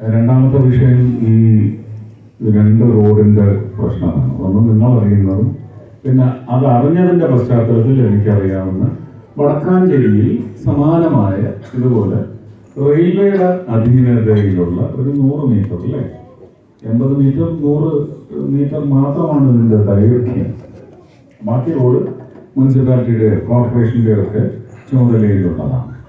രണ്ടാമത്തെ വിഷയം ഈ രണ്ട് റോഡിന്റെ പ്രശ്നമാണ്. ഒന്ന് നിങ്ങൾ അറിയുന്നതും പിന്നെ അത് അറിഞ്ഞതിന്റെ പശ്ചാത്തലത്തിൽ എനിക്കറിയാവുന്ന വടക്കാഞ്ചേരിയിൽ സമാനമായ ഇതുപോലെ റെയിൽവേയുടെ അധീനതയിലുള്ള ഒരു നൂറ് മീറ്റർ അല്ലേ? എൺപത് മീറ്റർ നൂറ് മീറ്റർ മാത്രമാണ് ഇതിന്റെ ദൈർഘ്യം. ബാക്കി റോഡ് മുനിസിപ്പാലിറ്റിയുടെ കോർപ്പറേഷന്റെ ഒക്കെ ചുമതലയിലുള്ളതാണ്.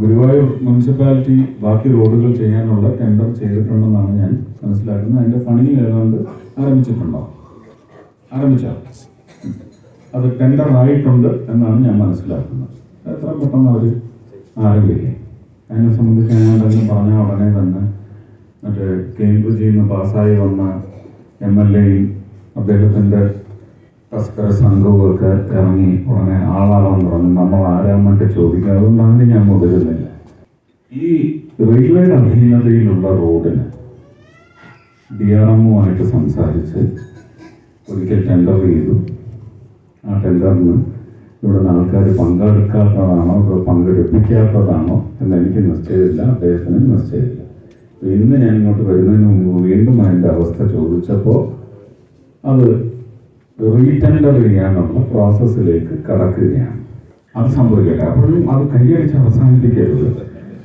ഗുരുവായൂർ മുനിസിപ്പാലിറ്റി ബാക്കി റോഡുകൾ ചെയ്യാനുള്ള ടെൻഡർ ചെയ്തിട്ടുണ്ടെന്നാണ് ഞാൻ മനസ്സിലാക്കുന്നത്. അതിന്റെ പണി ഏതാണ്ട് ആരംഭിച്ചിട്ടുണ്ടോ? ആരംഭിച്ചോ? അത് ടെൻഡർ ആയിട്ടുണ്ട് എന്നാണ് ഞാൻ മനസ്സിലാക്കുന്നത്. എത്ര പെട്ടെന്ന് അവർ ആരംഭിക്കും? അതിനെ സംബന്ധിച്ച് ഞാൻ പറഞ്ഞ ഉടനെ തന്നെ മറ്റേ കേംബ്രിഡ്ജിൽ നിന്ന് പാസ്സായി വന്ന എം എൽ എയും അദ്ദേഹത്തിന്റെ തസ്കര സംഘവുമൊക്കെ ഇറങ്ങി ഉടനെ ആളാവാൻ തുടങ്ങി നമ്മൾ ആരാമൊക്കെ ചോദിക്കുക അതുകൊണ്ടാണ് ഞാൻ മുതിരുന്നില്ല. ഈ റെയിൽവേയുടെ അധീനതയിലുള്ള റോഡിന് ഡി ആർ എമ്മുമായിട്ട് സംസാരിച്ച് ഒരിക്കൽ ടെൻഡർ ചെയ്തു. ആ ടെൻഡറിന് ഇവിടുന്ന് ആൾക്കാർ പങ്കെടുക്കാത്തതാണോ അതോ പങ്കെടുപ്പിക്കാത്തതാണോ എന്ന് എനിക്ക് നിശ്ചയമില്ല. അദ്ദേഹത്തിന് നിശ്ചയമില്ല. ഇന്ന് ഞാൻ ഇങ്ങോട്ട് വരുന്നതിന് മുമ്പ് വീണ്ടും അതിന്റെ അവസ്ഥ ചോദിച്ചപ്പോൾ അത് റീടെൻഡർ ചെയ്യാനുള്ള പ്രോസസ്സിലേക്ക് കടക്കുകയാണ്. അത് സംഭവിക്കട്ടെ. അപ്പോഴും അത് കൈയടിച്ച് അവസാനിപ്പിക്കരുത്.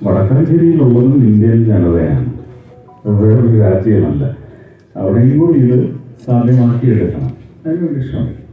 വടക്കാഞ്ചേരിയിലുള്ളതും ഇന്ത്യയിൽ ജനതയാണ്. വേറൊരു രാജ്യമല്ല. അവിടെയും കൂടി ഇത് സാധ്യമാക്കിയെടുക്കണം. അതിനൊരു ശ്രമിക്കും